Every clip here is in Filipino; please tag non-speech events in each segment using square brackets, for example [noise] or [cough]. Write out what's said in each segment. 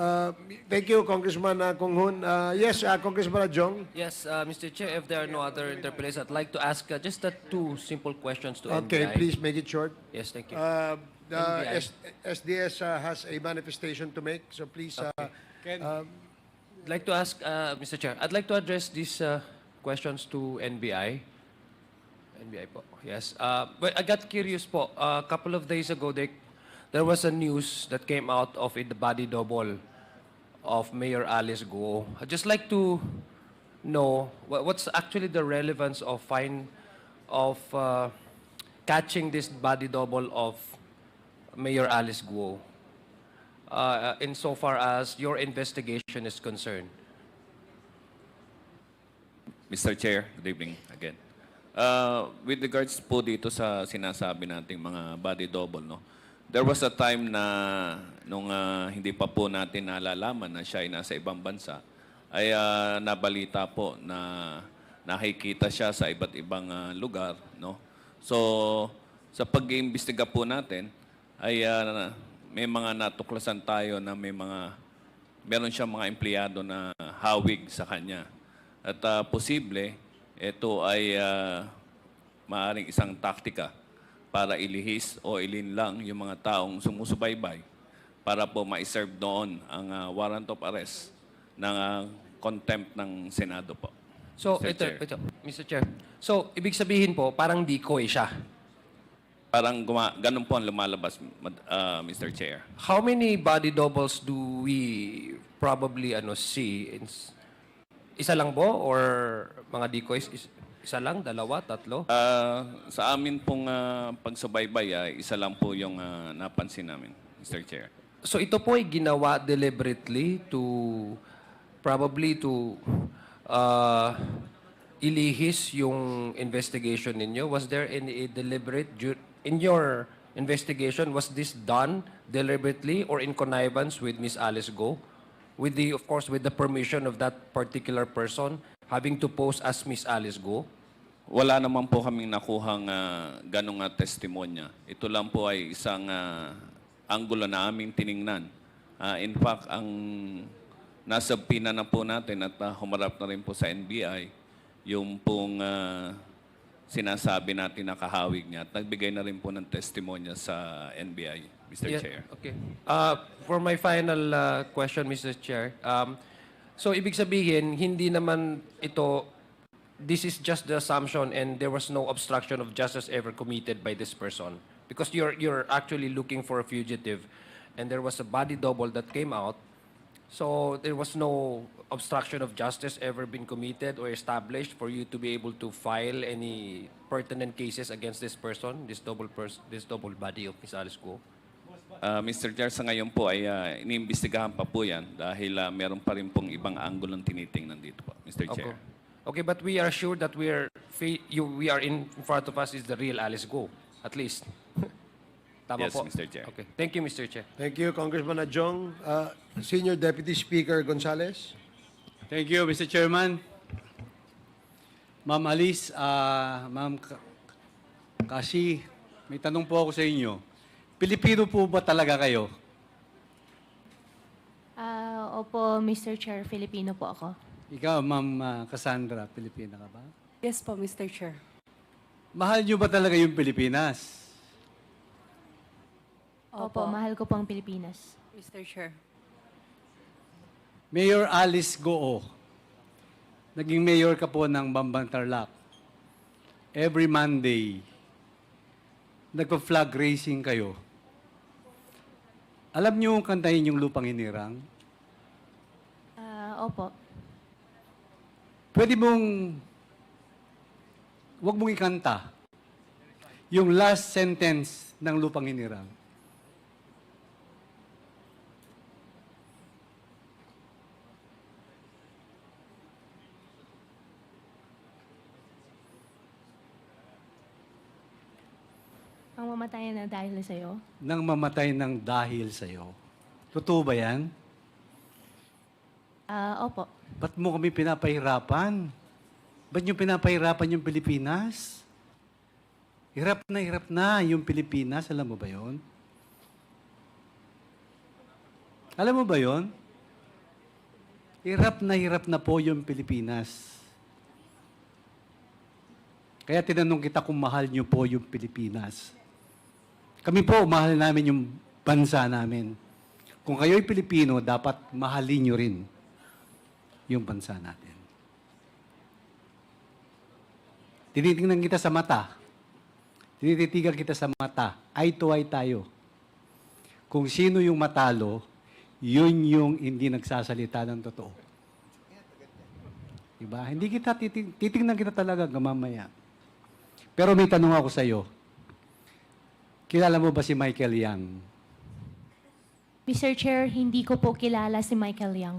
Uh, thank you, Congressman uh, Kung Hoon. Uh, yes, uh, Congressman Adjong. Yes, uh, Mr. Chair, if there are no other interpellations, I'd like to ask uh, just uh, two simple questions to Okay, NBI. please make it short. Yes, thank you. Uh, the NBI. S- SDS uh, has a manifestation to make, so please. Uh, um, I'd like to ask, uh, Mr. Chair, I'd like to address these uh, questions to NBI. NBI po, yes. Uh, but I got curious po, a couple of days ago, they, there was a news that came out of it, the body double of Mayor Alice Go. I'd just like to know wha- what's actually the relevance of fine, of uh, catching this body double of Mayor Alice Guo uh, insofar as your investigation is concerned. Mr. Chair, good evening again. Uh, with regards po dito sa sinasabi nating mga body double, no? There was a time na nung ah, hindi pa po natin nalalaman na siya ay nasa ibang bansa, ay ah, nabalita po na nakikita siya sa iba't ibang ah, lugar, no? So, sa pag-iimbestiga po natin, ay ah, may mga natuklasan tayo na may mga meron siyang mga empleyado na hawig sa kanya. At ah, posible, ito ay ah, maaaring isang taktika para ilihis o ilinlang yung mga taong sumusubaybay para po ma-serve doon ang ah, warrant of arrest ng ah, contempt ng Senado po. So, Mr. ito, Chair. ito, Mr. Chair. So, ibig sabihin po, parang decoy siya. Parang guma- ganun po ang lumalabas, mad- ah, Mr. Chair. How many body doubles do we probably ano see? Isa lang po or mga decoys? Is- Isa lang, dalawa, tatlo? Ah, sa amin pong ah, pagsubaybay, ay isa lang po yung ah, napansin namin, Mr. Chair. So ito po ay ginawa deliberately to probably to uh, ilihis yung investigation ninyo. Was there any deliberate ju- in your investigation was this done deliberately or in connivance with Miss Alice Go? With the of course with the permission of that particular person having to pose as Miss Alice Go? Wala naman po kaming nakuhang uh, ganong uh, testimonya. Ito lang po ay isang ah, anggulo na aming tiningnan. Ah, in fact, ang nasa pina na po natin at ah, humarap na rin po sa NBI, yung pong ah, sinasabi natin na kahawig niya at nagbigay na rin po ng testimonya sa NBI, Mr. Yeah, Chair. Okay. Uh, for my final uh, question, Mr. Chair, um, so ibig sabihin, hindi naman ito, this is just the assumption and there was no obstruction of justice ever committed by this person. Because you're, you're actually looking for a fugitive and there was a body double that came out. So there was no obstruction of justice ever been committed or established for you to be able to file any pertinent cases against this person, this double pers- this double body of Miss Alice Guo? Ah, Mr. Chair, sa ngayon po ay uh, iniimbestigahan pa po yan dahil ah, meron pa rin pong ibang anggulong tinitingnan dito po, Mr. Chair. Okay. Okay, but we are sure that we are you we are in front of us is the real Alice Go, at least. [laughs] Tama Yes, po. Mr. Chair. Okay. Thank you, Mr. Chair. thank you, Congressman Adjong. Uh, Senior Deputy Speaker Gonzales. Thank you, Mr. Chairman. Ma'am Alice, ah, Ma'am Ka- Kasi, may tanong po ako sa inyo. Pilipino po ba talaga kayo? Ah, opo, Mr. Chair, Filipino po ako. Ikaw, Ma'am ah, Cassandra, Pilipina ka ba? Yes po, Mr. Chair. Mahal niyo ba talaga yung Pilipinas? Opo, mahal ko po ang Pilipinas. Mr. Chair. Mayor Alice Goo, naging mayor ka po ng Bambang Tarlac. Every Monday, nagpa-flag racing kayo. Alam niyo kung kantahin yung lupang hinirang? Ah, opo. Pwede mong, wag mong ikanta yung last sentence ng lupang hinirang. Ang mamatayan na dahil sa'yo. Nang mamatay ng dahil sa'yo. Totoo ba yan? Ah, opo. Ba't mo kami pinapahirapan? Ba't nyo pinapahirapan yung Pilipinas? Hirap na hirap na yung Pilipinas. Alam mo ba yon? Alam mo ba yon? Hirap na hirap na po yung Pilipinas. Kaya tinanong kita kung mahal niyo po yung Pilipinas. Kami po, mahal namin yung bansa namin. Kung kayo'y Pilipino, dapat mahalin niyo rin yung bansa natin. Tinitingnan kita sa mata. Tinititigan kita sa mata. Eye to eye tayo. Kung sino yung matalo, yun yung hindi nagsasalita ng totoo. Diba? Hindi kita titing, titingnan kita talaga mamaya. Pero may tanong ako sa iyo. Kilala mo ba si Michael Yang? Mr. Chair, hindi ko po kilala si Michael Yang.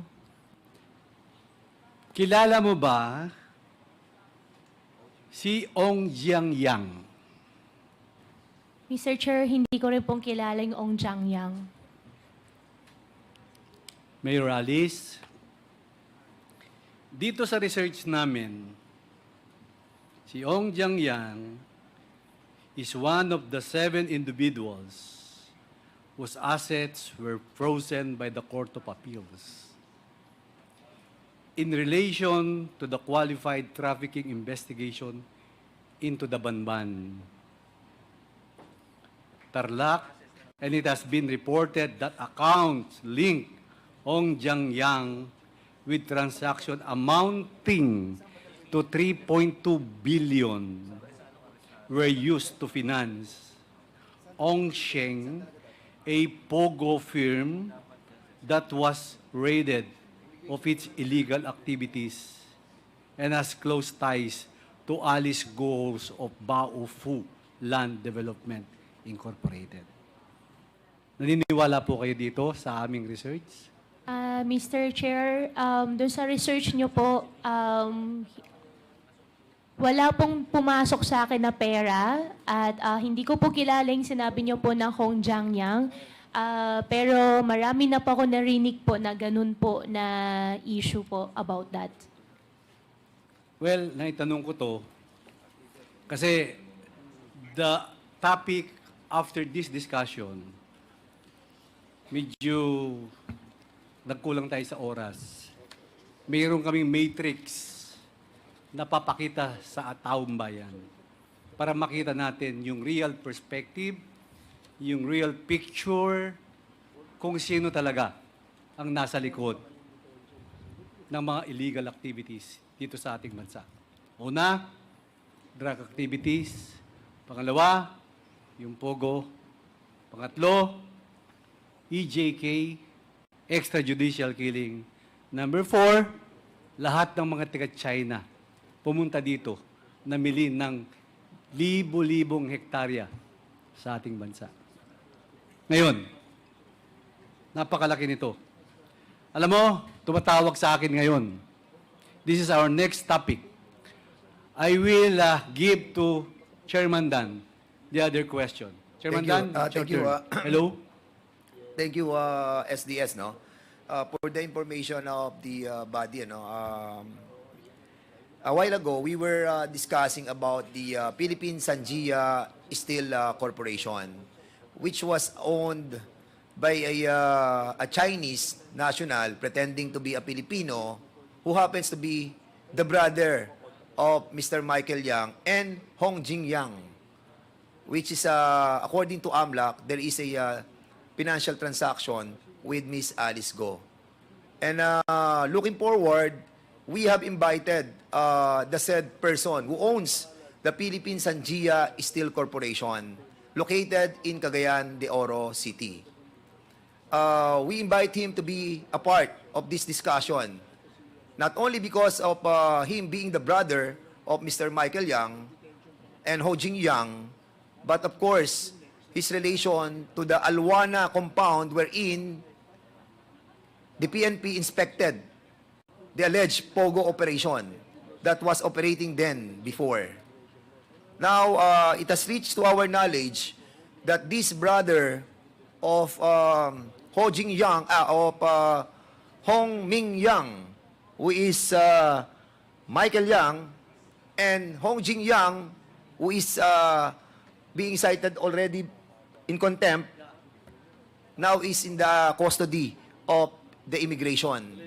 Kilala mo ba si Ong Jiang Yang? Mr. Chair, hindi ko rin pong kilala yung Ong Jiang Yang. Mayor Alice, dito sa research namin, si Ong Jiang Yang is one of the seven individuals whose assets were frozen by the Court of Appeals in relation to the qualified trafficking investigation into the Banban. Tarlac, and it has been reported that accounts link Ong Jiang Yang with transaction amounting to 3.2 billion were used to finance Ong Sheng, a pogo firm that was raided of its illegal activities and has close ties to Alice Goals of Bao Fu Land Development Incorporated. Naniniwala po kayo dito sa aming research? Ah, Mr. Chair, um, doon sa research niyo po, um, wala pong pumasok sa akin na pera at ah, hindi ko po kilala yung sinabi niyo po ng Hong Jiang Yang. Ah, pero marami na po ako narinig po na ganun po na issue po about that. Well, naitanong ko to kasi the topic after this discussion, medyo nagkulang tayo sa oras. Mayroon kaming matrix na papakita sa taong bayan para makita natin yung real perspective, yung real picture, kung sino talaga ang nasa likod ng mga illegal activities dito sa ating bansa. Una, drug activities. Pangalawa, yung POGO. Pangatlo, EJK, extrajudicial killing. Number four, lahat ng mga taga-China pumunta dito namili ng libo-libong hektarya sa ating bansa. Ngayon, napakalaki nito. Alam mo, tumatawag sa akin ngayon. This is our next topic. I will uh, give to Chairman Dan the other question. Chairman Thank. Dan, Uh, thank you, uh, Hello? Thank you, uh, SDS, no? Uh, for the information of the uh, body, no? Um, a while ago, we were uh, discussing about the uh, Philippine Sanjia Steel uh, Corporation, which was owned by a, uh, a Chinese national pretending to be a Filipino who happens to be the brother of Mr. Michael Yang and Hong Jing Yang which is, uh, according to AMLAC, there is a uh, financial transaction with Miss Alice Go. And uh, looking forward, we have invited uh, the said person who owns the Philippine Sanjia Steel Corporation, located in Cagayan de Oro City. Uh, we invite him to be a part of this discussion, not only because of uh, him being the brother of Mr. Michael Yang and Ho Jing Yang, but of course, his relation to the Alwana compound wherein the PNP inspected the alleged POGO operation that was operating then before. Now, uh, it has reached to our knowledge that this brother of um, Ho Jing Yang, ah, of uh, Hong Ming Yang, who is uh, Michael Yang, and Hong Jing Yang, who is uh, being cited already in contempt, now is in the custody of the immigration.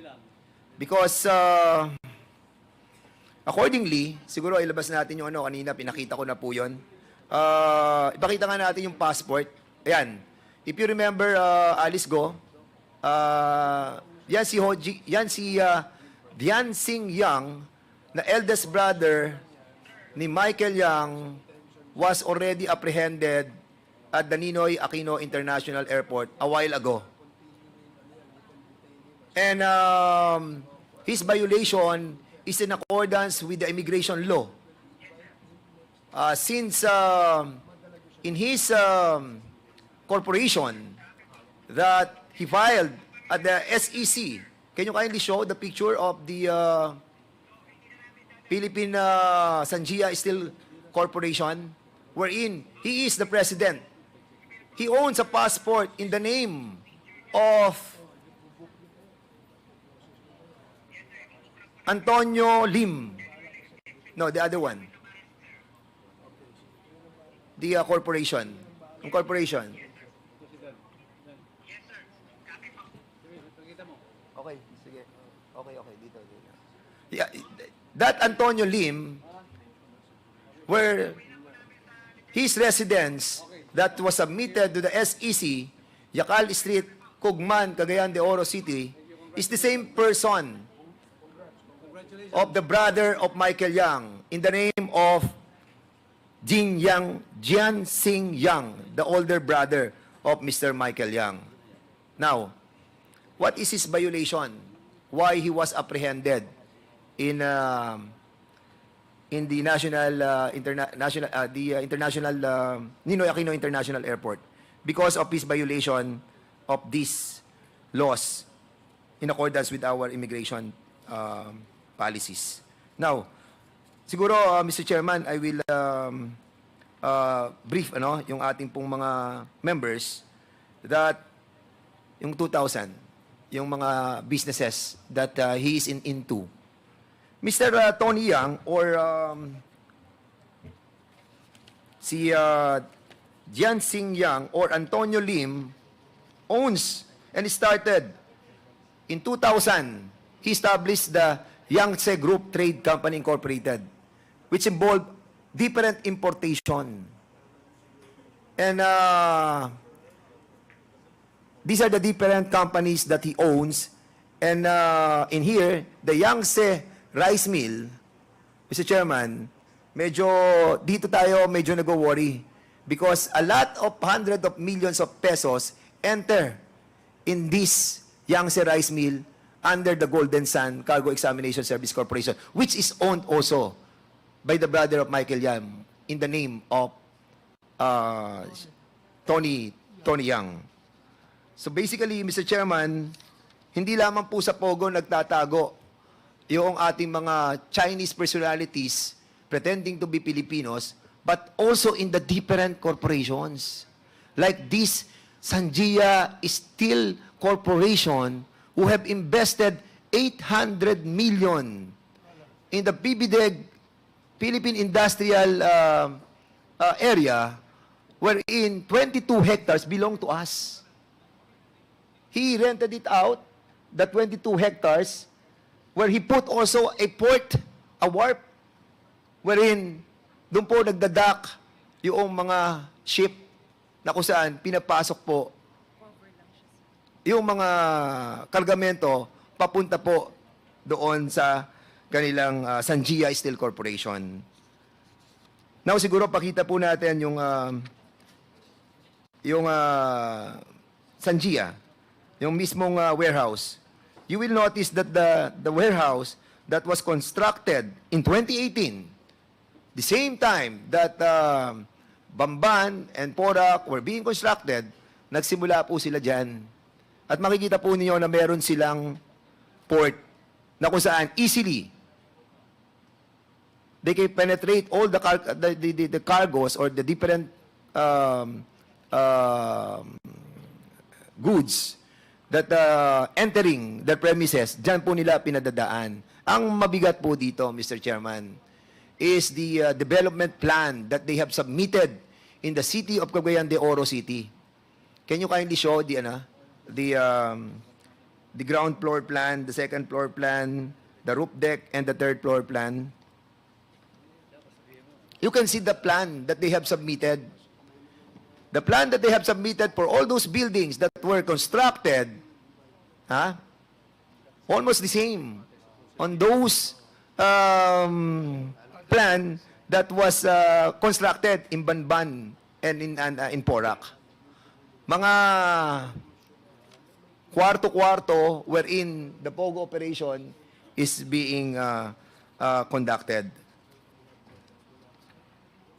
Because uh, accordingly, siguro ilabas natin yung ano, kanina pinakita ko na po yun. Uh, ipakita nga natin yung passport. Ayan. If you remember uh, Alice Go, uh, yan si, Hoji, yan si uh, Dian Sing Yang, na eldest brother ni Michael Yang, was already apprehended at the Ninoy Aquino International Airport a while ago. And um, his violation is in accordance with the immigration law. Uh, since um, in his um, corporation that he filed at the SEC, can you kindly show the picture of the uh, Philippine uh, Sanjia Steel Corporation, wherein he is the president. He owns a passport in the name of Antonio Lim. No, the other one. The uh, corporation. Yung corporation. Okay, sige. Okay, okay. Dito, dito. Yeah, that Antonio Lim, where his residence that was submitted to the SEC, Yakal Street, Cugman, Cagayan de Oro City, is the same person of the brother of Michael Yang in the name of Jin Yang, Jian Sing Yang, the older brother of Mr. Michael Yang. Now, what is his violation? Why he was apprehended in um, in the national uh, interna- national uh, the uh, international uh, Ninoy Aquino International Airport because of his violation of these laws in accordance with our immigration um, policies. Now, siguro uh, Mr. Chairman, I will um, uh, brief ano yung ating pong mga members that yung 2,000 yung mga businesses that uh, he is in into. Mr. uh, Tony Yang or um, si uh, Jian Sing Yang or Antonio Lim owns and started in 2000 he established the Yangtze Group Trade Company Incorporated which involved different importation and uh, these are the different companies that he owns and uh, in here the Yangtze Rice Mill Mr. Chairman, medyo dito tayo medyo nag-worry because a lot of hundred of millions of pesos enter in this Yangtze Rice Mill under the Golden Sun Cargo Examination Service Corporation, which is owned also by the brother of Michael Yam in the name of uh, Tony Tony Yang. So basically, Mr. Chairman, hindi lamang po sa Pogo nagtatago yung ating mga Chinese personalities pretending to be Filipinos, but also in the different corporations. Like this Sanjia Steel Corporation who have invested 800 million in the PBDEG Philippine Industrial uh, uh, Area wherein 22 hectares belong to us. He rented it out, the 22 hectares, where he put also a port, a warp, wherein doon po nagdadak yung mga ship na kung saan pinapasok po yung mga kargamento papunta po doon sa kanilang uh, Sanjia Steel Corporation. Now siguro pakita po natin yung uh, yung uh, Sanjia, yung mismong uh, warehouse you will notice that the, the warehouse that was constructed in 2018, the same time that um, Bamban and Porac were being constructed, nagsimula po sila dyan. At makikita po ninyo na meron silang port na kung saan easily they can penetrate all the, car, the, the, the, the cargos or the different um, um, goods that uh, entering their premises, dyan po nila pinadadaan. Ang mabigat po dito, Mr. Chairman, is the uh, development plan that they have submitted in the city of Cagayan de Oro City. Can you kindly show the, ano, the, um, the ground floor plan, the second floor plan, the roof deck, and the third floor plan. You can see the plan that they have submitted. The plan that they have submitted for all those buildings that were constructed, huh? almost the same on those um, plan that was uh, constructed in Banban and in, uh, in Porac. Mga kwarto-kwarto wherein the POGO operation is being uh, uh, conducted.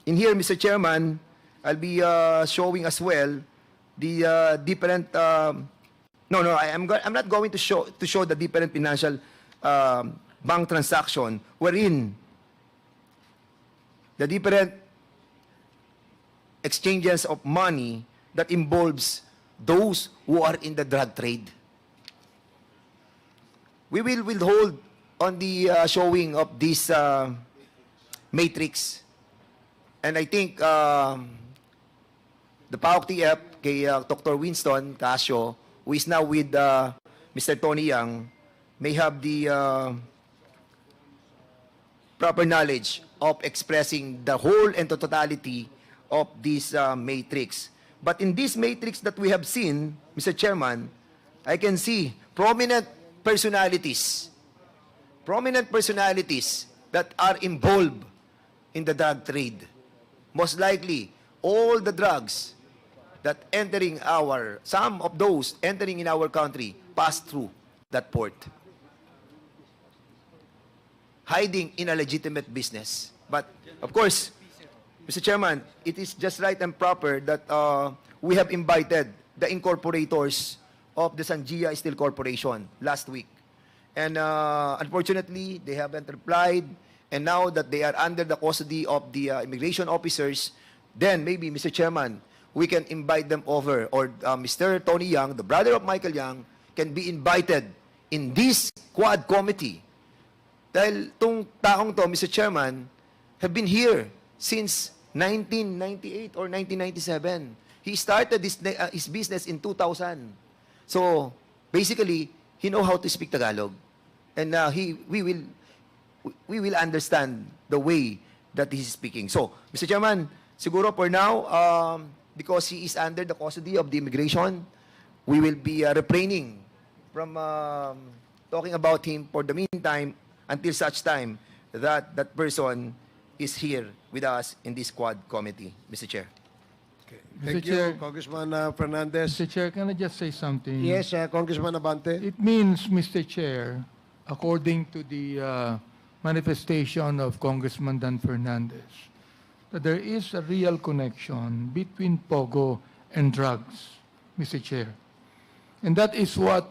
In here, Mr. Chairman, I'll be uh, showing as well the uh, different. um no, no, I am. I'm not going to show to show the different financial um, bank transaction wherein the different exchanges of money that involves those who are in the drug trade. We will withhold on the uh, showing of this uh, matrix. And I think um, the PAOK TF kay uh, Dr. Winston Casio, who is now with uh, Mr. Tony Yang, may have the uh, proper knowledge of expressing the whole and the totality of this uh, matrix. But in this matrix that we have seen, Mr. Chairman, I can see prominent personalities, prominent personalities that are involved in the drug trade. Most likely, all the drugs that entering our, some of those entering in our country pass through that port hiding in a legitimate business. But of course, Mr. Chairman, it is just right and proper that uh, we have invited the incorporators of the Sanjia Steel Corporation last week. And uh, unfortunately, they haven't replied. And now that they are under the custody of the uh, immigration officers, then maybe, Mr. Chairman, we can invite them over. Or uh, Mr. Tony Young, the brother of Michael Young, can be invited in this quad committee dahil tong taong to, Mr. Chairman, have been here since 1998 or 1997. He started his, uh, his business in 2000. So, basically, he know how to speak Tagalog. And uh, he, we will, we will understand the way that he's speaking. So, Mr. Chairman, siguro for now, um, because he is under the custody of the immigration, we will be uh, refraining from um, talking about him for the meantime until such time that that person is here with us in this quad committee, Mr. Chair. Okay. Mr. Thank you, Chair. Congressman uh, Fernandez. Mr. Chair, can I just say something? Yes, uh, Congressman Abante. It means, Mr. Chair, according to the uh, manifestation of Congressman Dan Fernandez, that there is a real connection between Pogo and drugs, Mr. Chair. And that is what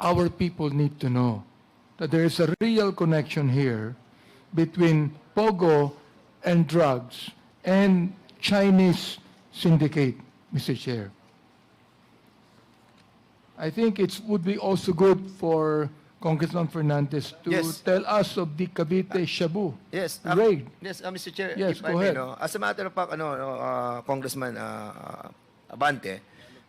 our people need to know, that there is a real connection here between Pogo and drugs and Chinese syndicate, Mr. Chair. I think it would be also good for Congressman Fernandez to Yes. tell us of the Cavite Shabu Yes, uh, raid. yes, uh, Mr. Chair. Yes, if I go may, ahead. no, as a matter of fact, ano, no, uh, Congressman uh, Abante,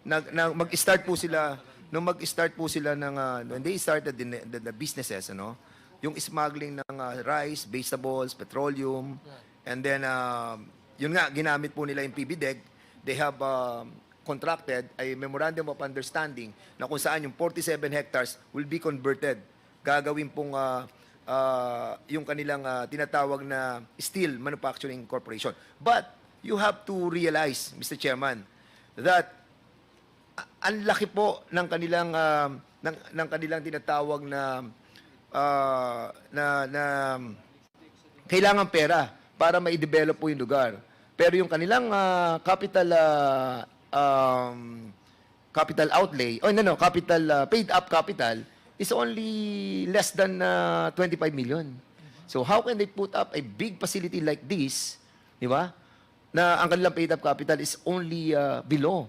nag, nag, mag-start po sila, nung mag-start po sila ng, uh, when they started the, the, the businesses, ano, yung smuggling ng uh, rice, vegetables, petroleum, and then, uh, yun nga, ginamit po nila yung PBDEG, they have um, contracted a memorandum of understanding na kung saan yung 47 hectares will be converted. Gagawin pong uh, uh, yung kanilang uh, tinatawag na steel manufacturing corporation. But you have to realize, Mr. Chairman, that ang laki po ng kanilang uh, ng, ng kanilang tinatawag na uh, na na kailangan pera para ma-develop po yung lugar. Pero yung kanilang ah, capital ah, um, capital outlay, oh no no, capital ah, paid up capital is only less than ah, 25 million. So how can they put up a big facility like this, di ba? Na ang kanilang paid up capital is only ah, below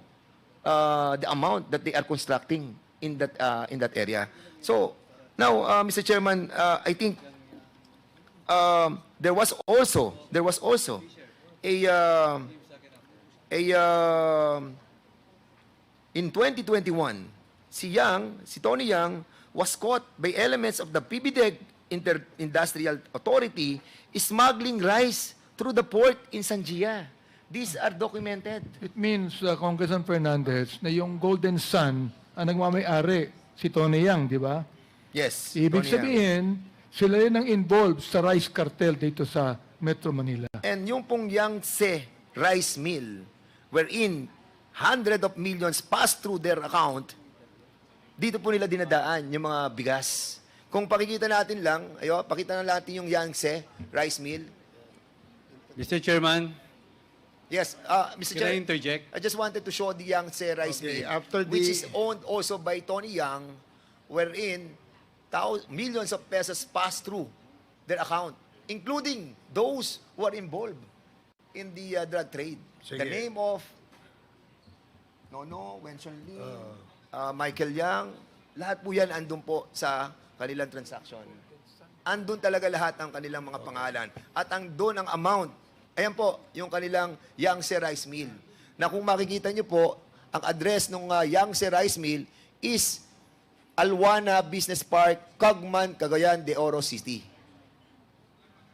uh, the amount that they are constructing in that uh, in that area. So now, uh, Mr. Chairman, uh, I think um, there was also there was also a um, a um, in 2021 si Yang, si Tony Yang, was caught by elements of the PBDEG Inter- Industrial Authority smuggling rice through the port in Sanjia. These are documented. It means, uh, Congressman Fernandez, na yung Golden Sun ang nagmamayari si Tony Yang, di ba? Yes. Ibig Tony sabihin, sila rin ang involved sa rice cartel dito sa Metro Manila. And yung pong Yangtze rice mill, wherein hundred of millions pass through their account, dito po nila dinadaan yung mga bigas. Kung pakikita natin lang, ayo, pakita na natin yung Yangtze rice mill. Mr. Chairman, Yes, uh, Mr. can I Chair, interject? I just wanted to show the Yangtze rice Okay, mill, after which the- is owned also by Tony Yang, wherein millions of pesos pass through their account, including those who are involved in the uh, drug trade. The Sige. name of Nono, Wenson Lee, uh, Michael Yang, lahat po yan andun po sa kanilang transaction. Andun talaga lahat ang kanilang mga pangalan. At ang doon ang amount. Ayan po, yung kanilang Yangtze Rice Mill. Na kung makikita nyo po, ang address ng uh, Yangtze Rice Mill is Alwana Business Park, Cagman, Cagayan de Oro City.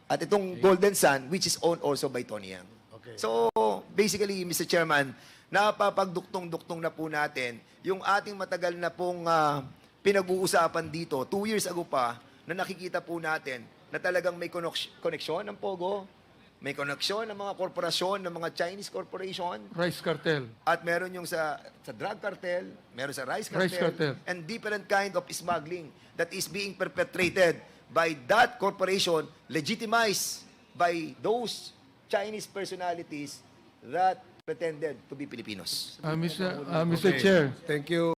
At itong Golden Sun, which is owned also by Tony Yang. Okay. So, basically, Mr. Chairman, napapagduktong-duktong na po natin yung ating matagal na pong ah, pinag-uusapan dito, two years ago pa, na nakikita po natin na talagang may koneksyon ng Pogo, may koneksyon ng mga korporasyon, ng mga Chinese corporation, Rice cartel. at meron yung sa sa drug cartel, meron sa rice cartel, Rice cartel. and different kind of smuggling that is being perpetrated by that corporation legitimized by those Chinese personalities that pretended to be Filipinos. Uh, Mr. uh, Mr. Chair, Thank you.